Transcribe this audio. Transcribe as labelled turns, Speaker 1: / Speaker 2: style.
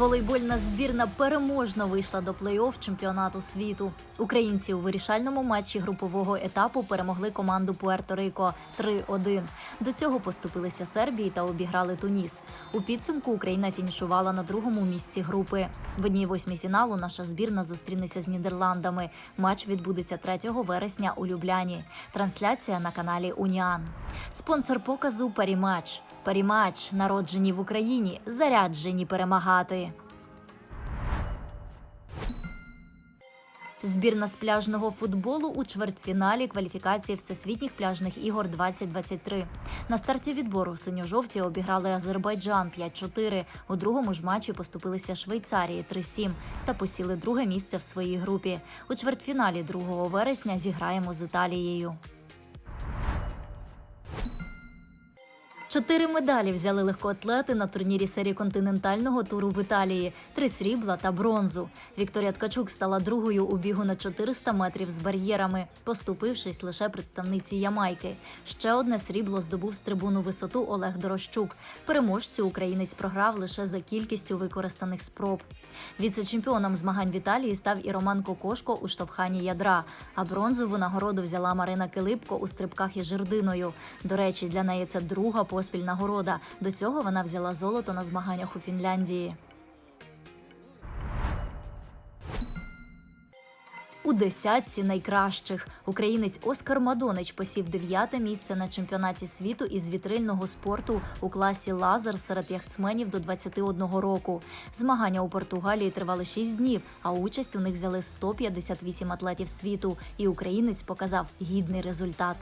Speaker 1: Волейбольна збірна переможно вийшла до плей-офф чемпіонату світу. Українці у вирішальному матчі групового етапу перемогли команду Пуерто-Рико 3-1. До цього поступилися Сербії та обіграли Туніс. У підсумку Україна фінішувала на другому місці групи. В одній восьмій фіналу наша збірна зустрінеться з Нідерландами. Матч відбудеться 3 вересня у Любляні. Трансляція на каналі Уніан. Спонсор показу Парімач. Парімач, народжені в Україні, заряджені перемагати. Збірна з пляжного футболу у чвертьфіналі кваліфікації всесвітніх пляжних ігор 2023. На старті відбору синьо-жовті обіграли Азербайджан 5-4. У другому ж матчі поступилися Швейцарії 3-7 та посіли друге місце в своїй групі. У чвертьфіналі 2 вересня зіграємо з Італією. Чотири медалі взяли легкоатлети на турнірі серії континентального туру в Італії: три срібла та бронзу. Вікторія Ткачук стала другою у бігу на 400 метрів з бар'єрами, поступившись лише представниці Ямайки. Ще одне срібло здобув з трибуну висоту Олег Дорощук. Переможцю українець програв лише за кількістю використаних спроб. Віце-чемпіоном змагань в Італії став і Роман Кокошко у штовханні ядра. А бронзову нагороду взяла Марина Килипко у стрибках із жердиною. До речі, для неї це друга поспіль нагорода. До цього вона взяла золото на змаганнях у Фінляндії. У десятці найкращих українець Оскар Мадонич посів дев'яте місце на чемпіонаті світу із вітрильного спорту у класі лазер серед яхтсменів до 21 року. Змагання у Португалії тривали 6 днів, а участь у них взяли 158 атлетів світу. І українець показав гідний результат.